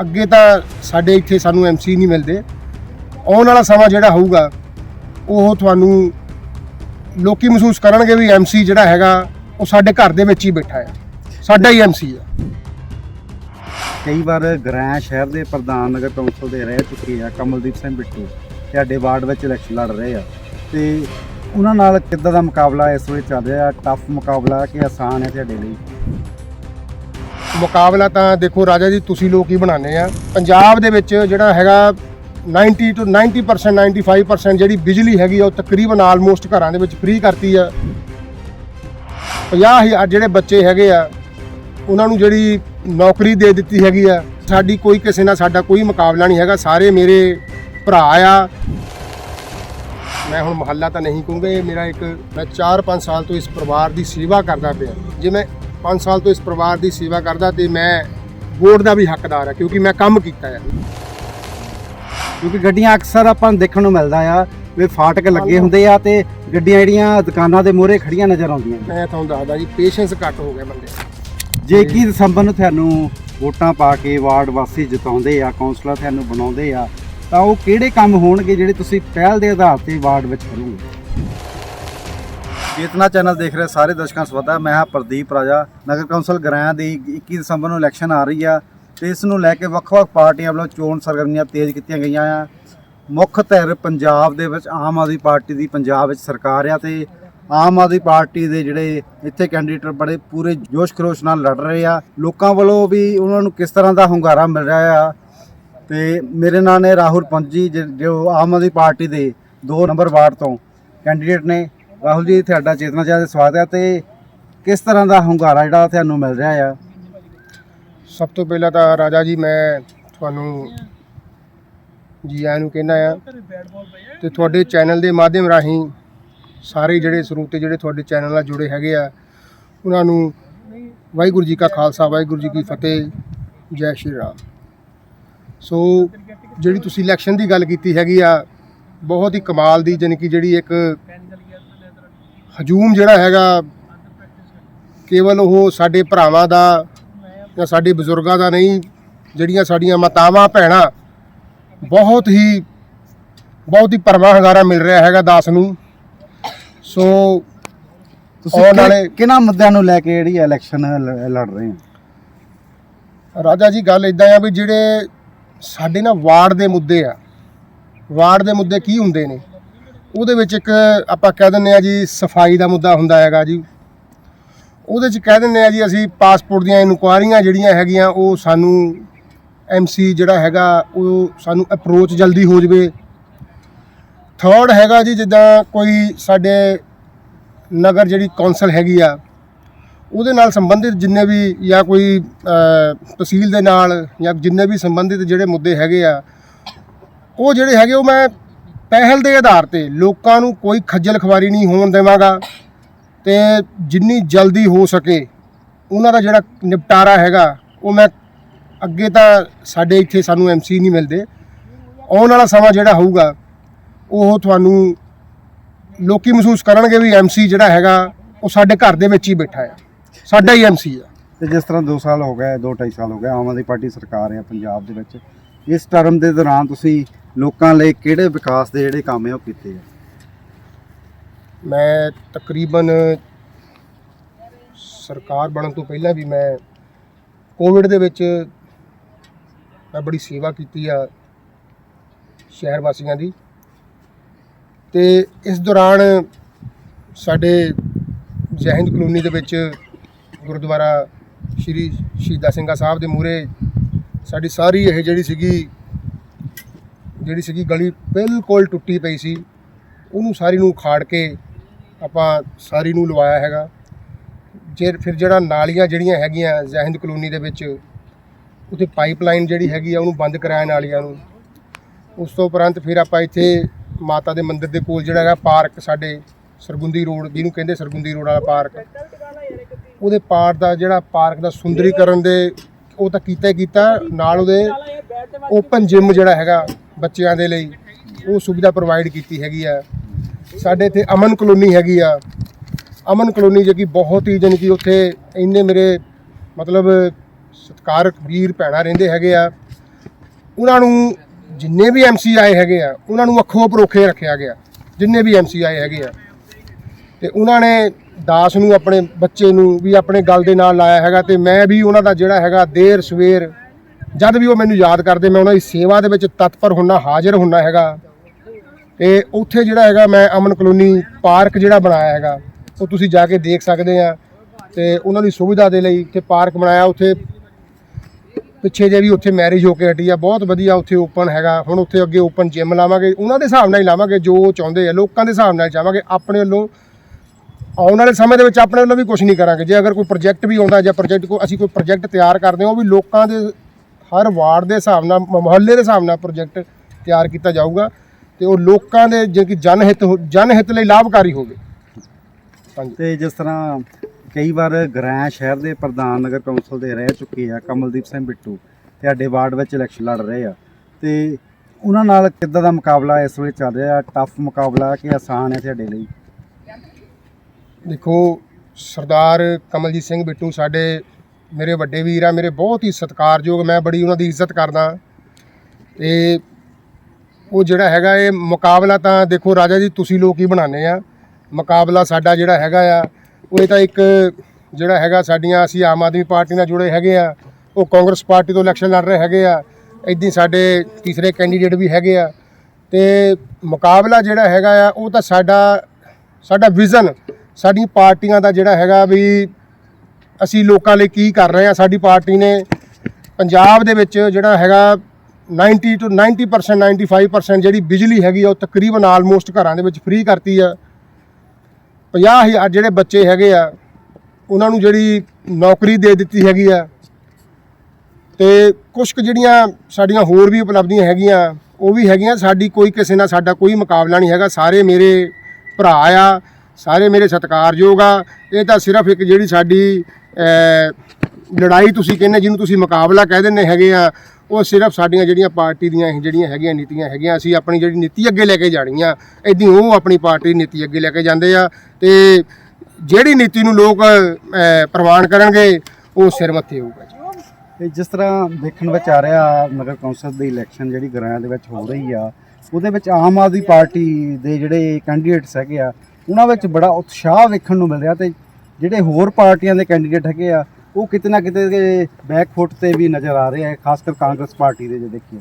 ਅੱਗੇ ਤਾਂ ਸਾਡੇ ਇੱਥੇ ਸਾਨੂੰ ਐਮਸੀ ਨਹੀਂ ਮਿਲਦੇ। ਆਉਣ ਵਾਲਾ ਸਮਾਂ ਜਿਹੜਾ ਹੋਊਗਾ, ਉਹ ਤੁਹਾਨੂੰ ਲੋਕੀ ਮਹਿਸੂਸ ਕਰਨਗੇ ਵੀ ਐਮਸੀ ਜਿਹੜਾ ਹੈਗਾ, ਉਹ ਸਾਡੇ ਘਰ ਦੇ ਵਿੱਚ ਹੀ ਬੈਠਾ ਹੈ। ਸਾਡਾ ਹੀ ਐਮਸੀ ਆ ਕਈ ਵਾਰ ਗ੍ਰਾਂ ਸ਼ਹਿਰ ਦੇ ਪ੍ਰਧਾਨ ਨਗਰ ਕੌਂਸਲ ਦੇ ਰਹਿ ਚੁੱਕੇ ਆ, ਕਮਲਦੀਪ ਸਿੰਘ ਬਿੱਟੂ। ਤੁਹਾਡੇ ਵਾਰਡ ਵਿੱਚ ਇਲੈਕਸ਼ਨ ਲੜ ਰਹੇ ਆ। ਤੇ ਉਹਨਾਂ ਨਾਲ ਕਿੱਦਾਂ ਦਾ ਮੁਕਾਬਲਾ ਇਸ ਵੇਲੇ ਚੱਲ ਰਿਹਾ? ਟਫ ਮੁਕਾਬਲਾ ਕਿ ਆਸਾਨ ਹੈ ਤੁਹਾਡੇ ਲਈ? ਮੁਕਾਬਲਾ ਤਾਂ ਦੇਖੋ ਰਾਜਾ ਜੀ, ਤੁਸੀਂ ਲੋਕ ਹੀ ਬਣਾਉਂਦੇ ਆ। ਪੰਜਾਬ ਦੇ ਵਿੱਚ ਜਿਹੜਾ ਹੈਗਾ 90 ਤੋਂ 90% 95% ਜਿਹੜੀ ਬਿਜਲੀ ਹੈਗੀ ਆ, ਉਹ ਤਕਰੀਬਨ ਆਲਮੋਸਟ ਘਰਾਂ ਦੇ ਵਿੱਚ ਫ੍ਰੀ ਕਰਤੀ ਆ। 50000 ਜਿਹੜੇ ਬੱਚੇ ਹੈਗੇ ਆ, ਉਹਨਾਂ ਨੂੰ ਜਿਹੜੀ ਨੌਕਰੀ ਦੇ ਦਿੱਤੀ ਹੈਗੀ ਆ। ਸਾਡੀ ਕੋਈ ਕਿਸੇ ਨਾਲ ਸਾਡਾ ਕੋਈ ਮੁਕਾਬਲਾ ਨਹੀਂ ਹੈਗਾ, ਸਾਰੇ ਮੇਰੇ ਭਰਾ ਆ। ਮੈਂ ਹੁਣ ਮਹੱਲਾ ਤਾਂ ਨਹੀਂ ਕਹੂੰਗਾ, ਇਹ ਮੇਰਾ ਇੱਕ, ਮੈਂ 4-5 ਸਾਲ ਤੋਂ ਇਸ ਪਰਿਵਾਰ ਦੀ ਸੇਵਾ ਕਰਦਾ ਪਿਆ। ਜੇ ਮੈਂ 5 ਸਾਲ ਤੋਂ ਇਸ ਪਰਿਵਾਰ ਦੀ ਸੇਵਾ ਕਰਦਾ ਤੇ ਮੈਂ ਵੋਟ ਦਾ ਵੀ ਹੱਕਦਾਰ ਆ ਕਿਉਂਕਿ ਮੈਂ ਕੰਮ ਕੀਤਾ ਹੈ ਕਿਉਂਕਿ ਗੱਡੀਆਂ ਅਕਸਰ ਆਪਾਂ ਨੂੰ ਦੇਖਣ ਨੂੰ ਮਿਲਦਾ ਆ ਵੀ ਫਾਟਕ ਲੱਗੇ ਹੁੰਦੇ ਆ ਤੇ ਗੱਡੀਆਂ ਜਿਹੜੀਆਂ ਦੁਕਾਨਾਂ ਦੇ ਮੂਹਰੇ ਖੜੀਆਂ ਨਜ਼ਰ ਆਉਂਦੀਆਂ ਨੇ। ਮੈਂ ਤੁਹਾਨੂੰ ਦੱਸਦਾ ਜੀ ਪੇਸ਼ੈਂਸ ਘੱਟ ਹੋ ਗਿਆ ਬੰਦੇ ਜੇ 21 ਦਸੰਬਰ ਨੂੰ ਤੁਹਾਨੂੰ ਵੋਟਾਂ ਪਾ ਕੇ ਵਾਰਡ ਵਾਸੀ ਜਿਤਾਉਂਦੇ ਆ ਕੌਂਸਲਰ ਤੁਹਾਨੂੰ ਬਣਾਉਂਦੇ ਆ ਤਾਂ ਉਹ ਕਿਹੜੇ ਕੰਮ ਹੋਣਗੇ ਜਿਹੜੇ ਤੁਸੀਂ ਪਹਿਲ ਦੇ ਆਧਾਰ ਤੇ ਵਾਰਡ ਵਿੱਚ ਕਰੋਗੇ? ਚੇਤਨਾ ਚੈਨਲ ਦੇਖ ਰਹੇ ਸਾਰੇ ਦਰਸ਼ਕਾਂ ਨੂੰ ਸਵਾਗਤ ਹੈ। ਮੈਂ ਹਾਂ ਪ੍ਰਦੀਪ ਰਾਜਾ। ਨਗਰ ਕੌਂਸਲ ਗ੍ਰਾਂ ਦੀ 21 ਦਸੰਬਰ ਨੂੰ ਇਲੈਕਸ਼ਨ ਆ ਰਹੀ ਆ ਤੇ ਇਸ ਨੂੰ ਲੈ ਕੇ ਵੱਖ-ਵੱਖ ਪਾਰਟੀਆਂ ਵੱਲੋਂ ਚੋਣ ਸਰਗਰਮੀਆਂ ਤੇਜ਼ ਕੀਤੀਆਂ ਗਈਆਂ ਆ। ਮੁੱਖ ਧਿਰ ਪੰਜਾਬ ਦੇ ਵਿੱਚ ਆਮ ਆਦਮੀ ਪਾਰਟੀ ਦੀ ਪੰਜਾਬ ਵਿੱਚ ਸਰਕਾਰ ਆ ਤੇ ਆਮ ਆਦਮੀ ਪਾਰਟੀ ਦੇ ਜਿਹੜੇ ਇੱਥੇ ਕੈਂਡੀਡੇਟ ਬੜੇ ਪੂਰੇ ਜੋਸ਼ ਖਰੋਸ਼ ਨਾਲ ਲੜ ਰਹੇ ਆ। ਲੋਕਾਂ ਵੱਲੋਂ ਵੀ ਉਹਨਾਂ ਨੂੰ ਕਿਸ ਤਰ੍ਹਾਂ ਦਾ ਹੁੰਗਾਰਾ ਮਿਲ ਰਿਹਾ ਆ? ਤੇ ਮੇਰੇ ਨਾਲ ਨੇ ਰਾਹੁਲ ਪੰਜੀ, ਜ- ਜੋ ਆਮ ਆਦਮੀ ਪਾਰਟੀ ਦੇ 2 ਨੰਬਰ ਵਾਰਡ ਤੋਂ ਕੈਂਡੀਡੇਟ ਨੇ। ਰਾਹੁਲ ਜੀ, ਤੁਹਾਡਾ ਚੇਤਨਾ ਚਾਹ ਦੇ ਸਵਾਗਤ ਹੈ ਤੇ ਕਿਸ ਤਰ੍ਹਾਂ ਦਾ ਹੁੰਗਾਰਾ ਜਿਹੜਾ ਤੁਹਾਨੂੰ ਮਿਲ ਰਿਹਾ ਆ? ਸਭ ਤੋਂ ਪਹਿਲਾਂ ਤਾਂ ਰਾਜਾ ਜੀ, ਮੈਂ ਤੁਹਾਨੂੰ ਜੀ ਆਇਆਂ ਨੂੰ ਕਹਿਣਾ ਆ ਤੇ ਤੁਹਾਡੇ ਚੈਨਲ ਦੇ ਮਾਧਿਅਮ ਰਾਹੀਂ ਸਾਰੇ ਜਿਹੜੇ ਸਰੋਤੇ ਜਿਹੜੇ ਤੁਹਾਡੇ ਚੈਨਲ ਨਾਲ ਜੁੜੇ ਹੈਗੇ ਆ, ਉਹਨਾਂ ਨੂੰ ਵਾਹਿਗੁਰੂ ਜੀ ਕਾ ਖਾਲਸਾ, ਵਾਹਿਗੁਰੂ ਜੀ ਕੀ ਫਤਿਹ, ਜੈ ਸ਼੍ਰੀ ਰਾਮ। ਸੋ ਜਿਹੜੀ ਤੁਸੀਂ ਇਲੈਕਸ਼ਨ ਦੀ ਗੱਲ ਕੀਤੀ ਹੈਗੀ ਆ, ਬਹੁਤ ਹੀ ਕਮਾਲ ਦੀ, ਜਾਣੀ ਕਿ ਜਿਹੜੀ ਇੱਕ ਹਜੂਮ ਜਿਹੜਾ ਹੈਗਾ ਕੇਵਲ ਉਹ ਸਾਡੇ ਭਰਾਵਾਂ ਦਾ ਜਾਂ ਸਾਡੇ ਬਜ਼ੁਰਗਾਂ ਦਾ ਨਹੀਂ ਜਿਹੜੀਆਂ ਸਾਡੀਆਂ ਮਾਤਾਵਾਂ ਭੈਣਾਂ ਬਹੁਤ ਹੀ ਬਹੁਤ ਹੀ ਪਰਮਾ ਹੰਗਾਰਾ ਮਿਲ ਰਿਹਾ ਹੈਗਾ ਦਾਸ ਨੂੰ। ਸੋ ਤੁਸੀਂ ਆਉਣ ਕਿ- ਕਿਹਨਾਂ ਮੁੱਦਿਆਂ ਨੂੰ ਲੈ ਕੇ ਜਿਹੜੀ ਇਲੈਕਸ਼ਨ ਲ- ਲੜ ਰਹੇ ਹੋ? ਰਾਜਾ ਜੀ ਗੱਲ ਇਦਾਂ ਆ ਵੀ ਜਿਹੜੇ ਸਾਡੇ ਨਾ ਵਾਰਡ ਦੇ ਮੁੱਦੇ ਆ। ਵਾਰਡ ਦੇ ਮੁੱਦੇ ਕੀ ਹੁੰਦੇ ਨੇ? ਉਹਦੇ ਵਿੱਚ ਇੱਕ ਆਪਾਂ ਕਹਿ ਦਿੰਦੇ ਆ ਜੀ, ਸਫ਼ਾਈ ਦਾ ਮੁੱਦਾ ਹੁੰਦਾ ਹੈਗਾ ਜੀ। ਉਹਦੇ 'ਚ ਕਹਿ ਦਿੰਦੇ ਆ ਜੀ, ਅਸੀਂ ਪਾਸਪੋਰਟ ਦੀਆਂ ਇਨਕੁਆਇਰੀਆਂ ਜਿਹੜੀਆਂ ਹੈਗੀਆਂ, ਉਹ ਸਾਨੂੰ ਐਮਸੀ ਜਿਹੜਾ ਹੈਗਾ, ਉਹ ਸਾਨੂੰ ਅਪਰੋਚ ਜਲਦੀ ਹੋ ਜਵੇ। ਥਰਡ ਹੈਗਾ ਜੀ, ਜਿੱਦਾਂ ਕੋਈ ਸਾਡੇ ਨਗਰ ਜਿਹੜੀ ਕੌਂਸਲ ਹੈਗੀ ਆ, ਉਹਦੇ ਨਾਲ ਸੰਬੰਧਿਤ ਜਿੰਨੇ ਵੀ ਜਾਂ ਕੋਈ ਤਹਿਸੀਲ ਦੇ ਨਾਲ ਜਾਂ ਜਿੰਨੇ ਵੀ ਸੰਬੰਧਿਤ ਜਿਹੜੇ ਮੁੱਦੇ ਹੈਗੇ ਆ, ਉਹ ਜਿਹੜੇ ਹੈਗੇ, ਉਹ ਮੈਂ ਪਹਿਲ ਦੇ ਆਧਾਰ ਤੇ ਲੋਕਾਂ ਨੂੰ ਕੋਈ ਖੱਜਲ ਖਵਾਰੀ ਨਹੀਂ ਹੋਣ ਦੇਵਾਂਗਾ ਤੇ ਜਿੰਨੀ ਜਲਦੀ ਹੋ ਸਕੇ ਉਹਨਾਂ ਦਾ ਜਿਹੜਾ ਨਿਪਟਾਰਾ ਹੈਗਾ, ਉਹ ਮੈਂ ਅੱਗੇ ਤਾਂ ਸਾਡੇ ਇੱਥੇ ਸਾਨੂੰ ਐਮਸੀ ਨਹੀਂ ਮਿਲਦੇ। ਆਉਣ ਵਾਲਾ ਸਮਾਂ ਜਿਹੜਾ ਹੋਊਗਾ, ਉਹ ਤੁਹਾਨੂੰ ਲੋਕੀ ਮਹਿਸੂਸ ਕਰਨਗੇ ਵੀ ਐਮਸੀ ਜਿਹੜਾ ਹੈਗਾ, ਉਹ ਸਾਡੇ ਘਰ ਦੇ ਵਿੱਚ ਹੀ ਬੈਠਾ ਆ ਸਾਡਾ ਹੀ ਐਮਸੀ ਆ ਤੇ ਜਿਸ ਤਰ੍ਹਾਂ 2 ਸਾਲ ਹੋ ਗਏ 2 2.5 ਸਾਲ ਹੋ ਗਏ, ਆਮ ਆਦਮੀ ਪਾਰਟੀ ਸਰਕਾਰ ਹੈ ਪੰਜਾਬ ਦੇ ਵਿੱਚ। ਇਸ ਟਰਮ ਦੇ ਦੌਰਾਨ ਤੁਸੀਂ ਲੋਕਾਂ ਲਈ ਕਿਹੜੇ ਵਿਕਾਸ ਦੇ ਜਿਹੜੇ ਕੰਮ ਆ ਉਹ ਕੀਤੇ ਆ? ਮੈਂ ਤਕਰੀਬਨ ਸਰਕਾਰ ਬਣਨ ਤੋਂ ਪਹਿਲਾਂ ਵੀ ਮੈਂ ਕੋਵਿਡ ਦੇ ਵਿੱਚ ਮੈਂ ਬੜੀ ਸੇਵਾ ਕੀਤੀ ਆ ਸ਼ਹਿਰ ਵਾਸੀਆਂ ਦੀ। ਤੇ ਇਸ ਦੌਰਾਨ ਸਾਡੇ ਜੈਹਿੰਦ ਕਲੋਨੀ ਦੇ ਵਿੱਚ ਗੁਰਦੁਆਰਾ ਸ਼੍ਰੀ ਸ਼ਹੀਦਾਂ ਸਿੰਘਾ ਸਾਹਿਬ ਦੇ ਮੂਹਰੇ ਸਾਡੀ ਸਾਰੀ ਇਹ ਜਿਹੜੀ ਸੀਗੀ ਜਿਹੜੀ ਸੀਗੀ ਗਲੀ ਬਿਲਕੁਲ ਟੁੱਟੀ ਪਈ ਸੀ, ਉਹਨੂੰ ਸਾਰੀ ਨੂੰ ਉਖਾੜ ਕੇ ਆਪਾਂ ਸਾਰੀ ਨੂੰ ਲਵਾਇਆ ਹੈਗਾ। ਜੇ ਫਿਰ ਜਿਹੜਾ ਨਾਲੀਆਂ ਜਿਹੜੀਆਂ ਹੈਗੀਆਂ ਜ਼ਹਿੰਦ ਕਲੋਨੀ ਦੇ ਵਿੱਚ, ਉੱਥੇ ਪਾਈਪਲਾਈਨ ਜਿਹੜੀ ਹੈਗੀ ਆ, ਉਹਨੂੰ ਬੰਦ ਕਰਾਇਆ ਨਾਲੀਆਂ ਨੂੰ। ਉਸ ਤੋਂ ਉਪਰੰਤ ਫਿਰ ਆਪਾਂ ਇੱਥੇ ਮਾਤਾ ਦੇ ਮੰਦਿਰ ਦੇ ਕੋਲ ਜਿਹੜਾ ਹੈਗਾ ਪਾਰਕ ਸਾਡੇ ਸਰਗੁੰਦੀ ਰੋਡ, ਜਿਹਨੂੰ ਕਹਿੰਦੇ ਸਰਗੁੰਦੀ ਰੋਡ ਵਾਲਾ ਪਾਰਕ। ਉਹਦੇ ਪਾਰ ਦਾ ਜਿਹੜਾ ਪਾਰਕ ਦਾ ਸੁੰਦਰੀਕਰਨ ਦੇ, ਉਹ ਤਾਂ ਕੀਤਾ ਹੀ ਕੀਤਾ, ਨਾਲ ਉਹਦੇ ਓਪਨ ਜਿਮ ਜਿਹੜਾ ਹੈਗਾ ਬੱਚਿਆਂ ਦੇ ਲਈ, ਉਹ ਸੁਵਿਧਾ ਪ੍ਰੋਵਾਈਡ ਕੀਤੀ ਹੈਗੀ ਆ। ਸਾਡੇ ਇੱਥੇ ਅਮਨ ਕਲੋਨੀ ਹੈਗੀ ਆ। ਅਮਨ ਕਲੋਨੀ ਜਿਹੜੀ ਬਹੁਤ ਹੀ ਜਾਣੀ ਕਿ ਉੱਥੇ ਇੰਨੇ ਮੇਰੇ ਮਤਲਬ ਸਤਿਕਾਰਕ ਵੀਰ ਭੈਣਾਂ ਰਹਿੰਦੇ ਹੈਗੇ ਆ। ਉਹਨਾਂ ਨੂੰ ਜਿੰਨੇ ਵੀ ਐਮਸੀ ਆਏ ਹੈਗੇ ਆ, ਉਹਨਾਂ ਨੂੰ ਅੱਖੋਂ ਪਰੋਖੇ ਰੱਖਿਆ ਗਿਆ। ਜਿੰਨੇ ਵੀ ਐਮਸੀ ਆਏ ਹੈਗੇ ਆ। ਤੇ ਉਹਨਾਂ ਨੇ ਦਾਸ ਨੂੰ, ਆਪਣੇ ਬੱਚੇ ਨੂੰ ਵੀ ਆਪਣੇ ਗੱਲ ਦੇ ਨਾਲ ਲਾਇਆ ਹੈਗਾ ਤੇ ਮੈਂ ਵੀ ਉਹਨਾਂ ਦਾ ਜਿਹੜਾ ਹੈਗਾ ਦੇਰ ਸਵੇਰ ਜਦ ਵੀ ਉਹ ਮੈਨੂੰ ਯਾਦ ਕਰਦੇ, ਮੈਂ ਉਹਨਾਂ ਦੀ ਸੇਵਾ ਦੇ ਵਿੱਚ ਤਤਪਰ ਹੁੰਨਾ, ਹਾਜ਼ਰ ਹੁੰਨਾ ਹੈਗਾ। ਤੇ ਉੱਥੇ ਜਿਹੜਾ ਹੈਗਾ, ਮੈਂ ਅਮਨ ਕਲੋਨੀ ਪਾਰਕ ਜਿਹੜਾ ਬਣਾਇਆ ਹੈਗਾ, ਉਹ ਤੁਸੀਂ ਜਾ ਕੇ ਦੇਖ ਸਕਦੇ ਆ। ਤੇ ਉਹਨਾਂ ਦੀ ਸੁਵਿਧਾ ਦੇ ਲਈ ਇੱਥੇ ਪਾਰਕ ਬਣਾਇਆ, ਉੱਥੇ ਪਿੱਛੇ ਜੇ ਵੀ ਉੱਥੇ ਮੈਰਿਜ ਹੋ ਕੇ ਹਟੀ ਆ, ਬਹੁਤ ਵਧੀਆ ਉੱਥੇ ਓਪਨ ਹੈਗਾ। ਹੁਣ ਉੱਥੇ ਅੱਗੇ ਓਪਨ ਜਿਮ ਲਾਵਾਂਗੇ, ਉਹਨਾਂ ਦੇ ਹਿਸਾਬ ਨਾਲ ਹੀ ਲਾਵਾਂਗੇ, ਜੋ ਉਹ ਚਾਹੁੰਦੇ ਆ, ਲੋਕਾਂ ਦੇ ਹਿਸਾਬ ਨਾਲ ਚਾਹਾਂਗੇ ਆਪਣੇ ਵੱਲੋਂ ਆਉਣ ਵਾਲੇ ਸਮੇਂ ਦੇ ਵਿੱਚ ਆਪਣੇ ਵੱਲੋਂ ਵੀ ਕੁਝ ਨਹੀਂ ਕਰਾਂਗੇ। ਜੇ ਅਗਰ ਕੋਈ ਪ੍ਰੋਜੈਕਟ ਵੀ ਆਉਂਦਾ ਜਾਂ ਪ੍ਰੋਜੈਕਟ ਕੋ ਅਸੀਂ ਕੋਈ ਪ੍ਰੋਜੈਕਟ ਤਿਆਰ ਕਰਦੇ ਹਾਂ, ਉਹ ਵੀ ਲੋਕਾਂ ਦੇ ਹਰ ਵਾਰਡ ਦੇ ਹਿਸਾਬ ਨਾਲ ਮੁਹੱਲੇ ਦੇ ਹਿਸਾਬ ਨਾਲ ਪ੍ਰੋਜੈਕਟ ਤਿਆਰ ਕੀਤਾ ਜਾਊਗਾ ਤੇ ਉਹ ਲੋਕਾਂ ਦੇ ਜੇ ਕਿ ਜਨਹਿਤ ਹੋ- ਜਨਹਿਤ ਲਈ ਲਾਭਕਾਰੀ ਹੋਵੇ। ਹਾਂਜੀ। ਤੇ ਜਿਸ ਤਰ੍ਹਾਂ ਕਈ ਵਾਰ ਗ੍ਰਾਂ ਸ਼ਹਿਰ ਦੇ ਪ੍ਰਧਾਨ ਨਗਰ ਕੌਂਸਲ ਦੇ ਰਹਿ ਚੁੱਕੇ ਆ ਕਮਲਦੀਪ ਸਿੰਘ ਬਿੱਟੂ ਤੁਹਾਡੇ ਵਾਰਡ ਵਿੱਚ ਇਲੈਕਸ਼ਨ ਲੜ ਰਹੇ ਆ ਤੇ ਉਹਨਾਂ ਨਾਲ ਕਿੱਦਾਂ ਦਾ ਮੁਕਾਬਲਾ ਇਸ ਵੇਲੇ ਚੱਲ ਰਿਹਾ? ਟਫ ਮੁਕਾਬਲਾ ਕਿ ਆਸਾਨ ਹੈ ਤੁਹਾਡੇ ਲਈ? ਦੇਖੋ ਸਰਦਾਰ ਕਮਲਜੀਤ ਸਿੰਘ ਬਿੱਟੂ ਸਾਡੇ ਮੇਰੇ ਵੱਡੇ ਵੀਰ ਆ, ਮੇਰੇ ਬਹੁਤ ਹੀ ਸਤਿਕਾਰਯੋਗ, ਮੈਂ ਬੜੀ ਉਹਨਾਂ ਦੀ ਇੱਜ਼ਤ ਕਰਦਾ ਤੇ ਉਹ ਜਿਹੜਾ ਹੈਗਾ ਇਹ ਮੁਕਾਬਲਾ ਤਾਂ ਦੇਖੋ ਰਾਜਾ ਜੀ, ਤੁਸੀਂ ਲੋਕ ਹੀ ਬਣਾਉਂਦੇ ਆ। ਮੁਕਾਬਲਾ ਸਾਡਾ ਜਿਹੜਾ ਹੈਗਾ ਆ, ਉਹ ਇਹ ਤਾਂ ਇੱਕ ਜਿਹੜਾ ਹੈਗਾ ਸਾਡੀਆਂ, ਅਸੀਂ ਆਮ ਆਦਮੀ ਪਾਰਟੀ ਨਾਲ ਜੁੜੇ ਹੈਗੇ ਆ। ਉਹ ਕਾਂਗਰਸ ਪਾਰਟੀ ਤੋਂ ਇਲੈਕਸ਼ਨ ਲੜ ਰਹੇ ਹੈਗੇ ਆ। ਇਦਾਂ ਸਾਡੇ ਤੀਸਰੇ ਕੈਂਡੀਡੇਟ ਵੀ ਹੈਗੇ ਆ। ਤੇ ਮੁਕਾਬਲਾ ਜਿਹੜਾ ਹੈਗਾ ਆ, ਉਹ ਤਾਂ ਸਾਡਾ ਸਾਡਾ ਵਿਜ਼ਨ, ਸਾਡੀਆਂ ਪਾਰਟੀਆਂ ਦਾ ਜਿਹੜਾ ਹੈਗਾ ਵੀ ਅਸੀਂ ਲੋਕਾਂ ਲਈ ਕੀ ਕਰ ਰਹੇ ਹਾਂ, ਸਾਡੀ ਪਾਰਟੀ ਨੇ ਪੰਜਾਬ ਦੇ ਵਿੱਚ ਜਿਹੜਾ ਹੈਗਾ 90 ਤੋਂ 90% 95% ਜਿਹੜੀ ਬਿਜਲੀ ਹੈਗੀ ਆ, ਉਹ ਤਕਰੀਬਨ ਆਲਮੋਸਟ ਘਰਾਂ ਦੇ ਵਿੱਚ ਫ੍ਰੀ ਕਰਤੀ ਆ। 50000 ਜਿਹੜੇ ਬੱਚੇ ਹੈਗੇ ਆ, ਉਹਨਾਂ ਨੂੰ ਜਿਹੜੀ ਨੌਕਰੀ ਦੇ ਦਿੱਤੀ ਹੈਗੀ ਆ। ਤੇ ਕੁਝ ਕੁ ਜਿਹੜੀਆਂ ਸਾਡੀਆਂ ਹੋਰ ਵੀ ਉਪਲਬਧੀਆਂ ਹੈਗੀਆਂ, ਉਹ ਵੀ ਹੈਗੀਆਂ। ਸਾਡੀ ਕੋਈ ਕਿਸੇ ਨਾਲ ਸਾਡਾ ਕੋਈ ਮੁਕਾਬਲਾ ਨਹੀਂ ਹੈਗਾ। ਸਾਰੇ ਮੇਰੇ ਭਰਾ ਆ, ਸਾਰੇ ਮੇਰੇ ਸਤਿਕਾਰਯੋਗ ਆ। ਇਹ ਤਾਂ ਸਿਰਫ ਇੱਕ ਜਿਹੜੀ ਸਾਡੀ ਲੜਾਈ ਤੁਸੀਂ ਕਹਿੰਦੇ, ਜਿਹਨੂੰ ਤੁਸੀਂ ਮੁਕਾਬਲਾ ਕਹਿ ਦਿੰਦੇ ਹੈਗੇ ਆ, ਉਹ ਸਿਰਫ ਸਾਡੀਆਂ ਜਿਹੜੀਆਂ ਪਾਰਟੀ ਦੀਆਂ ਜਿਹੜੀਆਂ ਹੈਗੀਆਂ ਨੀਤੀਆਂ ਹੈਗੀਆਂ, ਅਸੀਂ ਆਪਣੀ ਜਿਹੜੀ ਨੀਤੀ ਅੱਗੇ ਲੈ ਕੇ ਜਾਣੀ ਆ ਇਦਾਂ ਉਹ ਆਪਣੀ ਪਾਰਟੀ ਦੀ ਨੀਤੀ ਅੱਗੇ ਲੈ ਕੇ ਜਾਂਦੇ ਆ, ਤੇ ਜਿਹੜੀ ਨੀਤੀ ਨੂੰ ਲੋਕ ਪ੍ਰਵਾਨ ਕਰਨਗੇ, ਉਹ ਸਿਰ ਮੱਥੇ ਹੋਊਗਾ ਜੀ। ਤੇ ਜਿਸ ਤਰ੍ਹਾਂ ਦੇਖਣ ਵਿੱਚ ਆ ਰਿਹਾ, ਨਗਰ ਕੌਂਸਲ ਦੀ ਇਲੈਕਸ਼ਨ ਜਿਹੜੀ ਗ੍ਰਾਂ ਦੇ ਵਿੱਚ ਹੋ ਰਹੀ ਆ, ਉਹਦੇ ਵਿੱਚ ਆਮ ਆਦਮੀ ਪਾਰਟੀ ਦੇ ਜਿਹੜੇ ਕੈਂਡੀਡੇਟਸ ਹੈਗੇ ਆ, ਉਹਨਾਂ ਵਿੱਚ ਬੜਾ ਉਤਸ਼ਾਹ ਵੇਖਣ ਨੂੰ ਮਿਲ ਰਿਹਾ ਤੇ ਜਿਹੜੇ ਹੋਰ ਪਾਰਟੀਆਂ ਦੇ ਕੈਂਡੀਡੇਟ ਹੈਗੇ ਆ ਉਹ ਕਿਤੇ ਨਾ ਕਿਤੇ ਬੈਕ ਫੁੱਟ ਤੇ ਵੀ ਨਜ਼ਰ ਆ ਰਹੇ ਆ ਖਾਸ ਕਰ ਕਾਂਗਰਸ ਪਾਰਟੀ ਦੇ ਜੇ ਦੇਖੀਏ।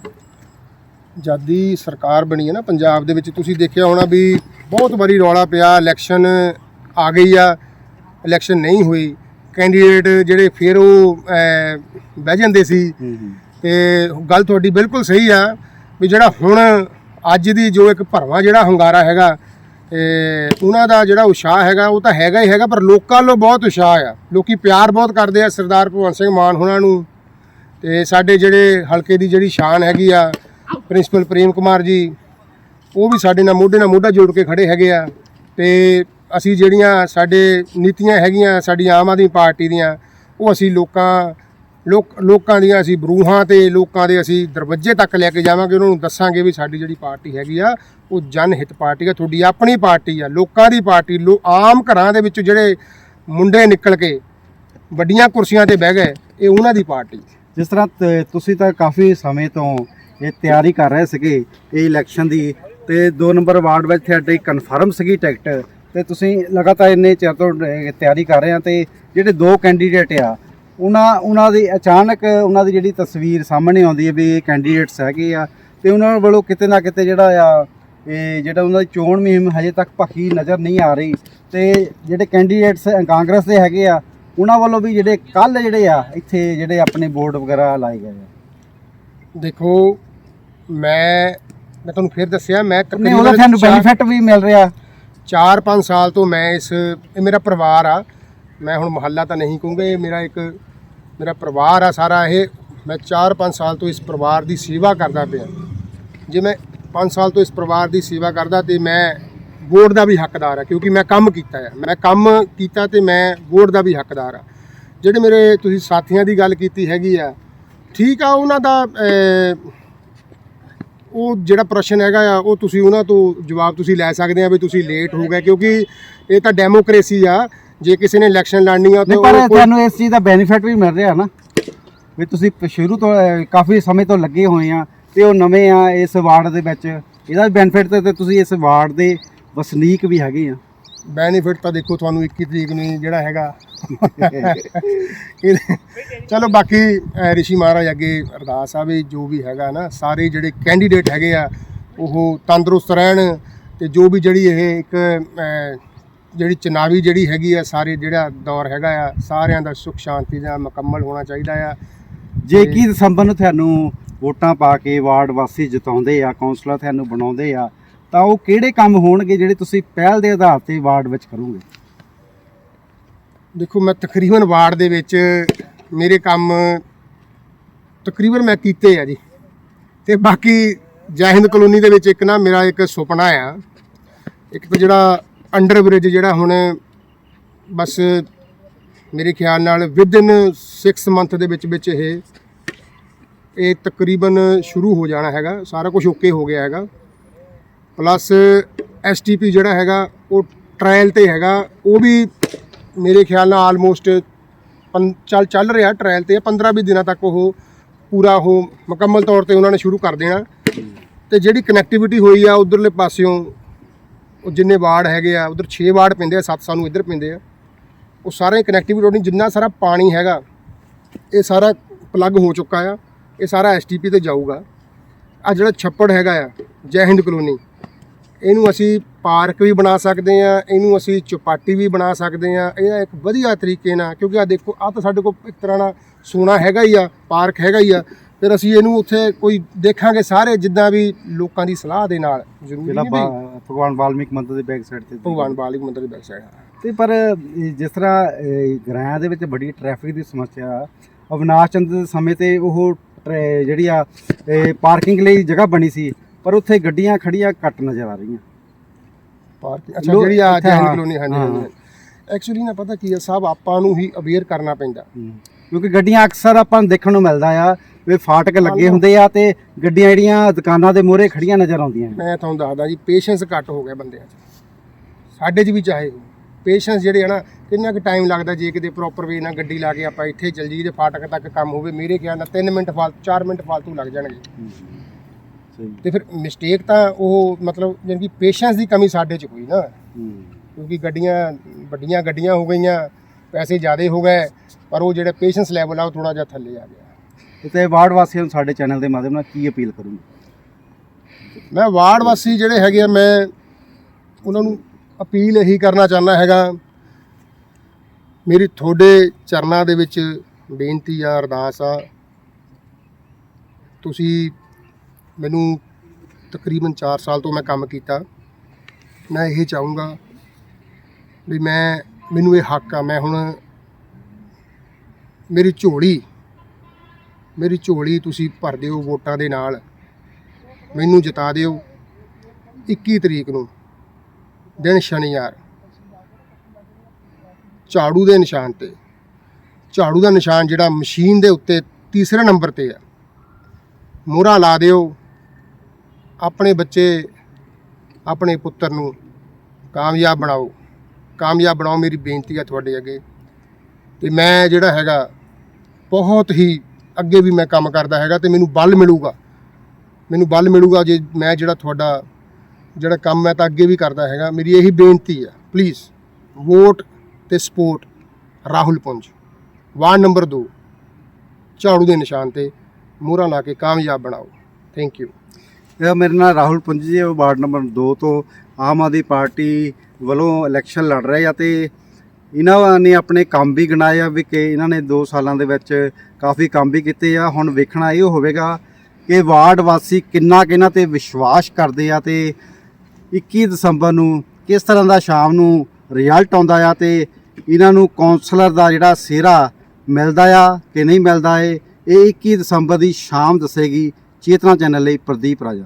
ਜਦ ਸਰਕਾਰ ਬਣੀ ਹੈ ਨਾ ਪੰਜਾਬ ਦੇ ਵਿੱਚ ਤੁਸੀਂ ਦੇਖਿਆ ਹੋਣਾ ਵੀ ਬਹੁਤ ਵਾਰੀ ਰੌਲਾ ਪਿਆ ਇਲੈਕਸ਼ਨ ਆ ਗਈ ਆ ਇਲੈਕਸ਼ਨ ਨਹੀਂ ਹੋਈ। ਕੈਂਡੀਡੇਟ ਜਿਹੜੇ ਫਿਰ ਉਹ ਬਹਿ ਜਾਂਦੇ ਸੀ। ਤੇ ਗੱਲ ਤੁਹਾਡੀ ਬਿਲਕੁਲ ਸਹੀ ਆ ਵੀ ਜਿਹੜਾ ਹੁਣ ਅੱਜ ਦੀ ਜੋ ਇੱਕ ਭਰਵਾਂ ਜਿਹੜਾ ਹੰਗਾਰਾ ਹੈਗਾ ਤੇ ਉਹਨਾਂ ਦਾ ਜਿਹੜਾ ਉਤਸ਼ਾਹ ਹੈਗਾ, ਉਹ ਤਾਂ ਹੈਗਾ ਹੀ ਹੈਗਾ, ਪਰ ਲੋਕਾਂ ਵੱਲੋਂ ਬਹੁਤ ਉਤਸ਼ਾਹ ਆ। ਲੋਕੀ ਪਿਆਰ ਬਹੁਤ ਕਰਦੇ ਆ ਸਰਦਾਰ ਭਗਵੰਤ ਸਿੰਘ ਮਾਨ ਹੋਣਾ ਨੂੰ। ਤੇ ਸਾਡੇ ਜਿਹੜੇ ਹਲਕੇ ਦੀ ਜਿਹੜੀ ਸ਼ਾਨ ਹੈਗੀ ਆ, ਪ੍ਰਿੰਸੀਪਲ ਪ੍ਰੇਮ ਕੁਮਾਰ ਜੀ, ਉਹ ਵੀ ਸਾਡੇ ਨਾਲ ਮੋਢੇ ਨਾਲ ਮੋਢਾ ਜੋੜ ਕੇ ਖੜੇ ਹੈਗੇ ਆ। ਤੇ ਅਸੀਂ ਜਿਹੜੀਆਂ ਸਾਡੇ ਨੀਤੀਆਂ ਹੈਗੀਆਂ, ਸਾਡੀ ਆਮ ਆਦਮੀ ਪਾਰਟੀ ਦੀਆਂ, ਉਹ ਅਸੀਂ ਲੋਕਾਂ ਲੋਕ ਲੋਕਾਂ ਦੀਆਂ ਅਸੀਂ ਬਰੂਹਾਂ ਤੇ ਲੋਕਾਂ ਦੇ ਅਸੀਂ ਦਰਵਾਜ਼ੇ ਤੱਕ ਲੈ ਕੇ ਜਾਵਾਂਗੇ, ਉਹਨਾਂ ਨੂੰ ਦੱਸਾਂਗੇ ਵੀ ਸਾਡੀ ਜਿਹੜੀ ਪਾਰਟੀ ਹੈਗੀ ਆ, ਉਹ ਜਨ ਹਿੱਤ ਪਾਰਟੀ ਆ, ਤੁਹਾਡੀ ਆਪਣੀ ਪਾਰਟੀ ਆ, ਲੋਕਾਂ ਦੀ ਪਾਰਟੀ, ਲੋ, ਆਮ ਘਰਾਂ ਦੇ ਵਿੱਚ ਜਿਹੜੇ ਮੁੰਡੇ ਨਿਕਲ ਕੇ ਵੱਡੀਆਂ ਕੁਰਸੀਆਂ ਤੇ ਬਹਿ ਗਏ, ਇਹ ਉਹਨਾਂ ਦੀ ਪਾਰਟੀ। ਜਿਸ ਤਰ੍ਹਾਂ ਤ- ਤੁਸੀਂ ਤਾਂ ਕਾਫੀ ਸਮੇਂ ਤੋਂ ਇਹ ਤਿਆਰੀ ਕਰ ਰਹੇ ਸੀਗੇ, ਇਹ ਇਲੈਕਸ਼ਨ ਦੀ, ਤੇ 2 ਨੰਬਰ ਵਾਰਡ ਵਿੱਚ ਤੁਹਾਡੀ ਕਨਫਰਮ ਸੀਗੀ ਟਿਕਟ, ਤੇ ਤੁਸੀਂ ਲਗਾਤਾਰ ਇੰਨੇ ਚਿਰ ਤੋਂ ਤਿਆਰੀ ਕਰ ਰਹੇ ਆ, ਤੇ ਜਿਹੜੇ ਦੋ ਕੈਂਡੀਡੇਟ ਆ ਉਹਨਾਂ ਉਹਨਾਂ ਦੀ ਅਚਾਨਕ ਉਹਨਾਂ ਦੀ ਜਿਹੜੀ ਤਸਵੀਰ ਸਾਹਮਣੇ ਆਉਂਦੀ ਹੈ ਵੀ ਇਹ ਕੈਂਡੀਡੇਟਸ ਹੈਗੇ ਆ ਤੇ ਉਹਨਾਂ ਵੱਲੋਂ ਕਿਤੇ ਨਾ ਕਿਤੇ ਜਿਹੜਾ ਆ ਇਹ ਜਿਹੜਾ ਉਹਨਾਂ ਦੀ ਚੋਣ ਮੁਹਿੰਮ ਹਜੇ ਤੱਕ ਪੱਕੀ ਨਜ਼ਰ ਨਹੀਂ ਆ ਰਹੀ। ਤੇ ਜਿਹੜੇ ਕੈਂਡੀਡੇਟਸ ਕਾਂਗਰਸ ਦੇ ਹੈਗੇ ਆ ਉਹਨਾਂ ਵੱਲੋਂ ਵੀ ਜਿਹੜੇ ਕੱਲ ਜਿਹੜੇ ਆ ਇੱਥੇ ਜਿਹੜੇ ਆਪਣੇ ਬੋਰਡ ਵਗੈਰਾ ਲਾਏ ਗਏ ਆ। ਦੇਖੋ ਮੈਂ ਮੈਂ ਤੁਹਾਨੂੰ ਫਿਰ ਦੱਸਿਆ ਮੈਂ ਨਹੀਂ ਉਹਦਾ ਤੁਹਾਨੂੰ ਬੈਨੀਫਿਟ ਵੀ ਮਿਲ ਰਿਹਾ। 4-5 ਸਾਲ ਤੋਂ ਮੈਂ ਇਸ ਇਹ ਮੇਰਾ ਪਰਿਵਾਰ ਆ ਮੈਂ ਹੁਣ ਮੁਹੱਲਾ ਤਾਂ ਨਹੀਂ ਕਹੂੰਗਾ, ਇਹ ਮੇਰਾ ਇੱਕ, ਮੇਰਾ ਪਰਿਵਾਰ ਆ ਸਾਰਾ ਇਹ। ਮੈਂ 4-5 ਸਾਲ ਤੋਂ ਇਸ ਪਰਿਵਾਰ ਦੀ ਸੇਵਾ ਕਰਦਾ ਪਿਆ। ਜੇ ਮੈਂ 5 ਸਾਲ ਤੋਂ ਇਸ ਪਰਿਵਾਰ ਦੀ ਸੇਵਾ ਕਰਦਾ ਤੇ ਮੈਂ ਵੋਟ ਦਾ ਵੀ ਹੱਕਦਾਰ ਆ, ਕਿਉਂਕਿ ਮੈਂ ਕੰਮ ਕੀਤਾ ਹੈ ਮੈਂ ਕੰਮ ਕੀਤਾ ਤੇ ਮੈਂ ਵੋਟ ਦਾ ਵੀ ਹੱਕਦਾਰ ਆ। ਜਿਹੜੇ ਮੇਰੇ ਤੁਸੀਂ ਸਾਥੀਆਂ ਦੀ ਗੱਲ ਕੀਤੀ ਹੈਗੀ ਆ, ਠੀਕ ਆ ਉਹਨਾਂ ਦਾ ਉਹ ਜਿਹੜਾ ਪ੍ਰਸ਼ਨ ਹੈਗਾ ਆ, ਉਹ ਤੁਸੀਂ ਉਹਨਾਂ ਤੋਂ ਜਵਾਬ ਤੁਸੀਂ ਲੈ ਸਕਦੇ ਆ ਵੀ ਤੁਸੀਂ ਲੇਟ ਹੋ ਗਏ, ਕਿਉਂਕਿ ਇਹ ਤਾਂ ਡੈਮੋਕ੍ਰੇਸੀ ਆ। ਜੇ ਕਿਸੇ ਨੇ ਇਲੈਕਸ਼ਨ ਲੜਨੀ ਆ ਤਾਂ ਨਹੀਂ ਪਰ ਉਹ ਤੁਹਾਨੂੰ ਇਸ ਚੀਜ਼ ਦਾ ਬੈਨੀਫਿਟ ਵੀ ਮਿਲ ਰਿਹਾ ਨਾ। ਵੀ ਤੁਸੀਂ ਪ- ਸ਼ੁਰੂ ਤੋਂ ਅਹ, ਕਾਫੀ ਸਮੇਂ ਤੋਂ ਲੱਗੇ ਹੋਏ ਆ ਤੇ ਉਹ ਨਵੇਂ ਆ ਇਸ ਵਾਰਡ ਦੇ ਵਿੱਚ। ਇਹਦਾ ਬੈਨੀਫਿਟ ਤੇ ਤੇ ਤੁਸੀਂ ਇਸ ਵਾਰਡ ਦੇ ਵਸਨੀਕ ਵੀ ਹੈਗੇ ਆ। ਬੈਨੀਫਿਟ ਤਾਂ ਦੇਖੋ ਤੁਹਾਨੂੰ 21 ਤਰੀਕ ਨੂੰ ਹੀ ਜਿਹੜਾ ਹੈਗਾ। ਇਹ- ਚਲੋ ਬਾਕੀ ਅਹ, ਰਿਸ਼ੀ ਮਹਾਰਾਜ ਅੱਗੇ ਅਰਦਾਸ ਆ ਵੀ ਜੋ ਵੀ ਹੈਗਾ ਨਾ ਸਾਰੇ ਜਿਹੜੇ ਕੈਂਡੀਡੇਟ ਹੈਗੇ ਆ ਉਹ ਤੰਦਰੁਸਤ ਰਹਿਣ ਤੇ ਜੋ ਵੀ ਜਿਹੜੀ ਇਹ ਇੱਕ ਅਹ, ਜਿਹੜੀ ਚੁਣਾਵੀ ਜਿਹੜੀ ਹੈਗੀ ਆ ਸਾਰੇ ਜਿਹੜਾ ਦੌਰ ਹੈਗਾ ਆ ਸਾਰਿਆਂ ਦਾ ਸੁਖ ਸ਼ਾਂਤੀ ਦਾ ਮੁਕੰਮਲ ਹੋਣਾ ਚਾਹੀਦਾ ਆ। ਜੇ 21 ਦਸੰਬਰ ਨੂੰ ਤੁਹਾਨੂੰ ਵੋਟਾਂ ਪਾ ਕੇ ਵਾਰਡ ਵਾਸੀ ਜਿਤਾਉਂਦੇ ਆ ਕੌਂਸਲਰ ਤੁਹਾਨੂੰ ਬਣਾਉਂਦੇ ਆ ਤਾਂ ਉਹ ਕਿਹੜੇ ਕੰਮ ਹੋਣਗੇ ਜਿਹੜੇ ਤੁਸੀਂ ਪਹਿਲ ਦੇ ਆਧਾਰ ਤੇ ਵਾਰਡ ਵਿੱਚ ਕਰੋਗੇ? ਦੇਖੋ ਮੈਂ ਤਕਰੀਬਨ ਵਾਰਡ ਦੇ ਵਿੱਚ ਮੇਰੇ ਕੰਮ ਤਕਰੀਬਨ ਮੈਂ ਕੀਤੇ ਆ ਜੀ। ਤੇ ਬਾਕੀ ਜੈ ਹਿੰਦ ਕਲੋਨੀ ਦੇ ਵਿੱਚ ਇੱਕ ਨਾ ਮੇਰਾ ਇੱਕ ਸੁਪਨਾ ਆ। ਇੱਕ ਤਾਂ ਜਿਹੜਾ ਅੰਡਰ ਬ੍ਰਿਜ ਜਿਹੜਾ ਹੁਣ ਬਸ ਮੇਰੇ ਖਿਆਲ ਨਾਲ ਵਿਦਿਨ 6 ਮੰਥ ਦੇ ਵਿੱਚ ਵਿੱਚ ਇਹ ਇਹ ਤਕਰੀਬਨ ਸ਼ੁਰੂ ਹੋ ਜਾਣਾ ਹੈਗਾ, ਸਾਰਾ ਕੁਝ ਓਕੇ ਹੋ ਗਿਆ ਹੈਗਾ। ਪਲੱਸ ਐਸਟੀਪੀ ਜਿਹੜਾ ਹੈਗਾ, ਉਹ ਟ੍ਰਾਇਲ ਤੇ ਹੈਗਾ, ਉਹ ਵੀ ਮੇਰੇ ਖਿਆਲ ਨਾਲ ਆਲਮੋਸਟ ਚੱਲ ਚੱਲ ਰਿਹਾ ਟ੍ਰਾਇਲ ਤੇ 15 20 ਦਿਨਾਂ ਤੱਕ ਉਹ ਪੂਰਾ ਉਹ ਮੁਕੰਮਲ ਤੌਰ ਤੇ ਉਹਨਾਂ ਨੇ ਸ਼ੁਰੂ ਕਰ ਦੇਣਾ। ਤੇ ਜਿਹੜੀ ਕਨੈਕਟੀਵਿਟੀ ਹੋਈ ਆ ਉਧਰਲੇ ਪਾਸਿਓਂ ਉਹ ਜਿੰਨੇ ਵਾਰਡ ਹੈਗੇ ਆ, ਉਧਰ 6 ਵਾਰਡ ਪੈਂਦੇ ਆ 7 ਸਾਨੂੰ ਇੱਧਰ ਪੈਂਦੇ ਆ। ਉਹ ਸਾਰੇ ਕਨੈਕਟੀਵਿਟੀ ਹੋਣੀ ਜਿੰਨਾ ਸਾਰਾ ਪਾਣੀ ਹੈਗਾ, ਇਹ ਸਾਰਾ ਪਲੱਗ ਹੋ ਚੁੱਕਾ ਆ, ਇਹ ਸਾਰਾ ਐਸਟੀਪੀ ਤੇ ਜਾਊਗਾ। ਆ ਜਿਹੜਾ ਛੱਪੜ ਹੈਗਾ ਆ, ਜੈ ਹਿੰਦ ਕਲੋਨੀ, ਇਹਨੂੰ ਅਸੀਂ ਪਾਰਕ ਵੀ ਬਣਾ ਸਕਦੇ ਆ, ਇਹਨੂੰ ਅਸੀਂ ਚੁਪਾਟੀ ਵੀ ਬਣਾ ਸਕਦੇ ਆ। ਇਹਦਾ ਇੱਕ ਵਧੀਆ ਤਰੀਕੇ ਨਾਲ, ਕਿਉਂਕਿ ਆ ਦੇਖੋ ਆ ਤਾਂ ਸਾਡੇ ਕੋਲ ਇੱਕ ਤਰ੍ਹਾਂ ਨਾਲ ਸੋਨਾ ਹੈਗਾ ਹੀ ਆ, ਪਾਰਕ ਹੈਗਾ ਹੀ ਆ। ਫਿਰ ਅਸੀਂ ਇਹਨੂੰ ਉੱਥੇ ਕੋਈ ਦੇਖਾਂਗੇ ਸਾਰੇ ਜਿੱਦਾਂ ਵੀ ਲੋਕਾਂ ਦੀ ਸਲਾਹ ਦੇ ਨਾਲ। ਜ਼ਰੂਰੀ ਜਿਹੜਾ ਨਹੀਂ ਵੀ ਬਾ- ਭਗਵਾਨ ਵਾਲਮੀਕ ਮੰਦਰ ਦੇ ਬੈਕ ਸਾਈਡ ਤੇ ਭਗਵਾਨ ਬਾਲਿਕ ਮੰਦਰ ਦੀ ਬੈਕ ਸਾਈਡ ਤੇ ਪਰ ਇਹ ਜਿਸ ਤਰ੍ਹਾਂ ਇਹ ਦੇ ਵਿੱਚ ਬੜੀ ਟ੍ਰੈਫਿਕ ਦੀ ਸਮੱਸਿਆ ਆ, ਅਵਿਨਾਸ਼ ਚੰਦਰ ਦੇ ਸਮੇਂ ਤੇ ਉਹ ਟਰੈ- ਜਿਹੜੀ ਆ ਪਾਰਕਿੰਗ ਲਈ ਜਗ੍ਹਾ ਬਣੀ ਸੀ ਪਰ ਉੱਥੇ ਗੱਡੀਆਂ ਖੜੀਆਂ ਘੱਟ ਨਜ਼ਰ ਆ ਰਹੀਆਂ। ਪਾਰਕ ਅੱਛਾ ਲੋ- ਜਿਹੜੀ ਆ ਇੱਥੇ ਹਾਂ, ਕਲੋਨੀ ਹਾਂਜੀ ਹਾਂ। ਹਾਂਜੀ। ਐਕਚੁਅਲੀ ਨਾ ਪਤਾ ਕੀ ਆ ਸਭ ਆਪਾਂ ਨੂੰ ਹੀ ਅਵੇਅਰ ਕਰਨਾ ਪੈਂਦਾ। ਕਿਉਂਕਿ ਗੱਡੀਆਂ ਅਕਸਰ ਆਪਾਂ ਨੂੰ ਦੇਖਣ ਨੂੰ ਮਿਲਦਾ ਆ ਵੀ ਫਾਟਕ ਲੱਗੇ ਹੁੰਦੇ ਆ ਤੇ ਗੱਡੀਆਂ ਜਿਹੜੀਆਂ ਦੁਕਾਨਾਂ ਦੇ ਮੂਹਰੇ ਖੜੀਆਂ ਨਜ਼ਰ ਆਉਂਦੀਆਂ ਮੈਂ ਤੁਹਾਨੂੰ ਦੱਸਦਾ ਜੀ ਪੇਸ਼ੈਂਸ ਘੱਟ ਹੋ ਗਿਆ ਬੰਦਿਆਂ 'ਚ। ਸਾਡੇ 'ਚ ਵੀ ਚਾਹੇ ਪੇਸ਼ੈਂਸ ਜਿਹੜੇ ਆ ਨਾ ਕਿੰਨਾ ਕੁ ਟਾਈਮ ਲੱਗਦਾ ਜੇ ਕਿਤੇ ਪ੍ਰੋਪਰ ਵੇ ਨਾਲ ਗੱਡੀ ਲਾ ਕੇ ਆਪਾਂ ਇੱਥੇ ਜਾਈਏ ਤੇ ਫਾਟਕ ਤੱਕ ਕੰਮ ਹੋਵੇ। ਮੇਰੇ ਖਿਆਲ ਨਾਲ 3 ਮਿੰਟ ਫਾਲਤੂ 4 ਮਿੰਟ ਫਾਲਤੂ ਲੱਗ ਜਾਣਗੇ। ਸਹੀ। ਤੇ ਫਿਰ ਮਿਸਟੇਕ ਤਾਂ ਉਹ ਮਤਲਬ ਜਾਣੀ ਕਿ ਪੇਸ਼ੈਂਸ ਦੀ ਕਮੀ ਸਾਡੇ 'ਚ ਹੋਈ ਨਾ। ਕਿਉਂਕਿ ਗੱਡੀਆਂ ਵੱਡੀਆਂ ਗੱਡੀਆਂ ਹੋ ਗਈਆਂ ਪੈਸੇ ਜ਼ਿਆਦੇ ਹੋ ਗਏ ਪਰ ਉਹ ਜਿਹੜਾ ਪੇਸ਼ੈਂਸ ਲੈਵਲ ਆ ਉਹ ਥੋੜਾ ਜਿਹਾ ਥੱਲੇ ਆ ਗਿਆ। ਤੇ ਵਾਰਡ ਵਾਸੀਆਂ ਨੂੰ ਸਾਡੇ ਚੈਨਲ ਦੇ ਮਾਧਿਅਮ ਨਾਲ ਕੀ ਅਪੀਲ ਕਰੂੰਗਾ? ਮੈਂ ਵਾਰਡ ਵਾਸੀ ਜਿਹੜੇ ਹੈਗੇ ਆ, ਮੈਂ ਉਹਨਾਂ ਨੂੰ ਅਪੀਲ ਇਹੀ ਕਰਨਾ ਚਾਹੁੰਦਾ ਹੈਗਾ, ਮੇਰੀ ਤੁਹਾਡੇ ਚਰਨਾਂ ਦੇ ਵਿੱਚ ਬੇਨਤੀ ਆ, ਅਰਦਾਸ ਆ। ਤੁਸੀਂ ਮੈਨੂੰ ਤਕਰੀਬਨ 4 ਸਾਲ ਤੋਂ ਮੈਂ ਕੰਮ ਕੀਤਾ। ਮੈਂ ਇਹ ਚਾਹੂੰਗਾ ਵੀ ਮੈਂ, ਮੈਨੂੰ ਇਹ ਹੱਕ ਆ, ਮੈਂ ਹੁਣ ਮੇਰੀ ਝੋਲੀ ਮੇਰੀ ਝੋਲੀ ਤੁਸੀਂ ਭਰ ਦਿਓ ਵੋਟਾਂ ਦੇ ਨਾਲ। ਮੈਨੂੰ ਜਿਤਾ ਦਿਓ। 21 ਤਰੀਕ ਨੂੰ, ਦਿਨ ਸ਼ਨੀਵਾਰ। ਝਾੜੂ ਦੇ ਨਿਸ਼ਾਨ ਤੇ। ਝਾੜੂ ਦਾ ਨਿਸ਼ਾਨ ਜਿਹੜਾ ਮਸ਼ੀਨ ਦੇ ਉੱਤੇ ਤੀਸਰੇ ਨੰਬਰ ਤੇ ਆ। ਮੋਹਰਾ ਲਾ ਦਿਓ। ਆਪਣੇ ਬੱਚੇ, ਆਪਣੇ ਪੁੱਤਰ ਨੂੰ ਕਾਮਯਾਬ ਬਣਾਓ। ਕਾਮਯਾਬ ਬਣਾਓ, ਮੇਰੀ ਬੇਨਤੀ ਆ ਤੁਹਾਡੇ ਅੱਗੇ। ਤੇ ਮੈਂ ਜਿਹੜਾ ਹੈਗਾ, ਬਹੁਤ ਹੀ ਅੱਗੇ ਵੀ ਮੈਂ ਕੰਮ ਕਰਦਾ ਹੈਗਾ ਤੇ ਮੈਨੂੰ ਬਲ ਮਿਲੂਗਾ। ਮੈਨੂੰ ਬਲ ਮਿਲੂਗਾ ਜੇ ਮੈਂ ਜਿਹੜਾ ਤੁਹਾਡਾ ਜਿਹੜਾ ਕੰਮ ਮੈਂ ਤਾਂ ਅੱਗੇ ਵੀ ਕਰਦਾ ਹੈਗਾ। ਮੇਰੀ ਇਹੀ ਬੇਨਤੀ ਆ ਪਲੀਜ਼ ਵੋਟ ਤੇ support Rahul Punj. Ward number 2 ਝਾੜੂ ਦੇ ਨਿਸ਼ਾਨ ਤੇ ਮੋਹਰਾਂ ਲਾ ਕੇ ਕਾਮਯਾਬ ਬਣਾਓ। ਥੈਂਕ ਯੂ ਇਹ ਮੇਰੇ ਨਾਲ ਰਾਹੁਲ ਪੁੰਜ ਜੀ ਵਾਰਡ ਨੰਬਰ 2 ਤੋਂ ਆਮ ਆਦਮੀ ਪਾਰਟੀ ਵੱਲੋਂ ਇਲੈਕਸ਼ਨ ਲੜ ਰਹੇ ਆ ਤੇ ਇਹਨਾਂ ਨੇ ਆਪਣੇ ਕੰਮ ਵੀ ਗਿਣਾਏ ਆ ਵੀ ਕਿ ਇਹਨਾਂ ਨੇ 2 ਸਾਲਾਂ ਦੇ ਵਿੱਚ ਕਾਫੀ ਕੰਮ ਵੀ ਕੀਤੇ ਆ। ਹੁਣ ਵੇਖਣਾ ਇਹ ਹੋਵੇਗਾ ਕਿ ਵਾਰਡ ਵਾਸੀ ਕਿੰਨਾ ਕਿ ਇਹਨਾਂ ਤੇ ਵਿਸ਼ਵਾਸ ਕਰਦੇ ਆ ਤੇ 21 ਦਸੰਬਰ ਨੂੰ ਕਿਸ ਤਰ੍ਹਾਂ ਦਾ ਸ਼ਾਮ ਨੂੰ ਰਿਜ਼ਲਟ ਆਉਂਦਾ ਆ ਤੇ ਇਹਨਾਂ ਨੂੰ ਕਾਉਂਸਲਰ ਦਾ ਜਿਹੜਾ ਸਿਹਰਾ ਮਿਲਦਾ ਆ ਕਿ ਨਹੀਂ ਮਿਲਦਾ ਏ, ਇਹ 21 ਦਸੰਬਰ ਦੀ ਸ਼ਾਮ ਦੱਸੇਗੀ ਚੇਤਨਾ ਚੈਨਲ ਲਈ ਪ੍ਰਦੀਪ ਰਾਜਾ।